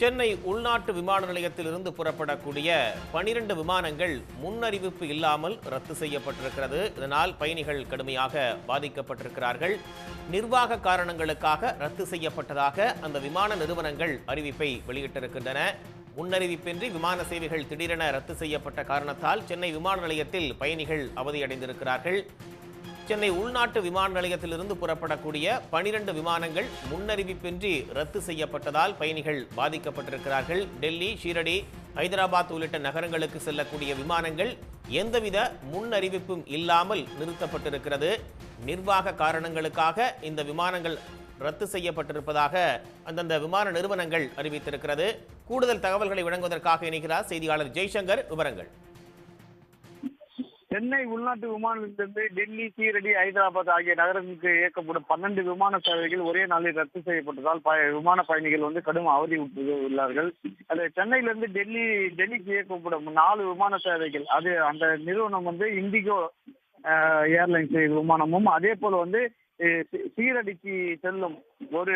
சென்னை உள்நாட்டு விமான நிலையத்திலிருந்து புறப்படக்கூடிய பனிரெண்டு விமானங்கள் முன்னறிவிப்பு இல்லாமல் ரத்து செய்யப்பட்டிருக்கிறது. இதனால் பயணிகள் கடுமையாக பாதிக்கப்பட்டிருக்கிறார்கள். நிர்வாக காரணங்களுக்காக ரத்து செய்யப்பட்டதாக அந்த விமான நிறுவனங்கள் அறிவிப்பை வெளியிட்டிருக்கின்றன. முன்னறிவிப்பின்றி விமான சேவைகள் திடீரென ரத்து செய்யப்பட்ட காரணத்தால் சென்னை விமான நிலையத்தில் பயணிகள் அவதியடைந்திருக்கிறார்கள். சென்னை உள்நாட்டு விமான நிலையத்திலிருந்து புறப்படக்கூடிய பனிரெண்டு விமானங்கள் முன்னறிவிப்பின்றி ரத்து செய்யப்பட்டதால் பயணிகள் பாதிக்கப்பட்டிருக்கிறார்கள். டெல்லி ஷீரடி ஹைதராபாத் உள்ளிட்ட நகரங்களுக்கு செல்லக்கூடிய விமானங்கள் எந்தவித முன்னறிவிப்பும் இல்லாமல் நிறுத்தப்பட்டிருக்கிறது. நிர்வாக காரணங்களுக்காக இந்த விமானங்கள் ரத்து செய்யப்பட்டிருப்பதாக அந்தந்த விமான நிறுவனங்கள் அறிவித்திருக்கிறது. கூடுதல் தகவல்களை வழங்குவதற்காக இணைகிறார் செய்தியாளர் ஜெய்சங்கர். விவரங்கள். சென்னை உள்நாட்டு விமான நிலையத்திலிருந்து டெல்லி சீரடி ஹைதராபாத் ஆகிய நகரங்களுக்கு இயக்கப்படும் பன்னெண்டு விமான சேவைகள் ஒரே நாளில் ரத்து செய்யப்பட்டதால் விமான பயணிகள் வந்து கடும் அவதி உள்ளார்கள். அது சென்னையிலிருந்து டெல்லி டெல்லிக்கு இயக்கப்படும் நாலு விமான சேவைகள். அது அந்த நிறுவனம் வந்து இண்டிகோ ஏர்லைன்ஸ் விமானமும் அதே போல வந்து சீரடிக்கு செல்லும் ஒரு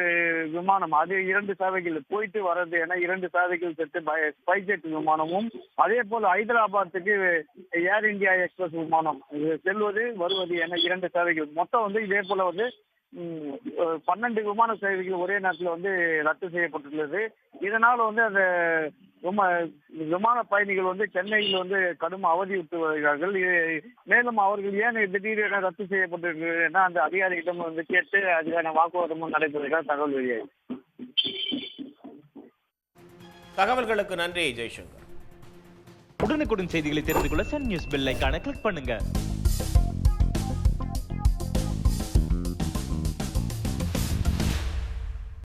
விமானம் அது இரண்டு சேவைகள் போயிட்டு வர்றது என இரண்டு சேவைகள் செட்டு பை- ஸ்பைஜெட் விமானமும் அதே போல ஹைதராபாத்துக்கு ஏர் இந்தியா எக்ஸ்பிரஸ் விமானம் இது செல்வது வருவது என இரண்டு சேவைகள். மொத்தம் வந்து இதே போல வந்து பன்னெண்டு விமான சேவைகள் ஒரே நேரத்தில் வந்து ரத்து செய்யப்பட்டுள்ளது. இதனால் வந்து அந்த விமா விமான பயணிகள் வந்து சென்னையில் வந்து கடும் அவதியுற்று வருகிறார்கள் மேலும் அவர்கள் ஏன் திடீரென ரத்து செய்யப்பட்டிருக்கிறது அந்த அதிகாரிகளிடம் வந்து கேட்டு அதுக்கான வாக்குவாதமும் நடைபெறுகிறார் தகவல் வெளியாகி. தகவல்களுக்கு நன்றி ஜெய்சங்கர். உடனுக்குடன் செய்திகளை தெரிந்து கொள்ள சன் நியூஸ் பெல் ஐகானை கிளிக் பண்ணுங்க.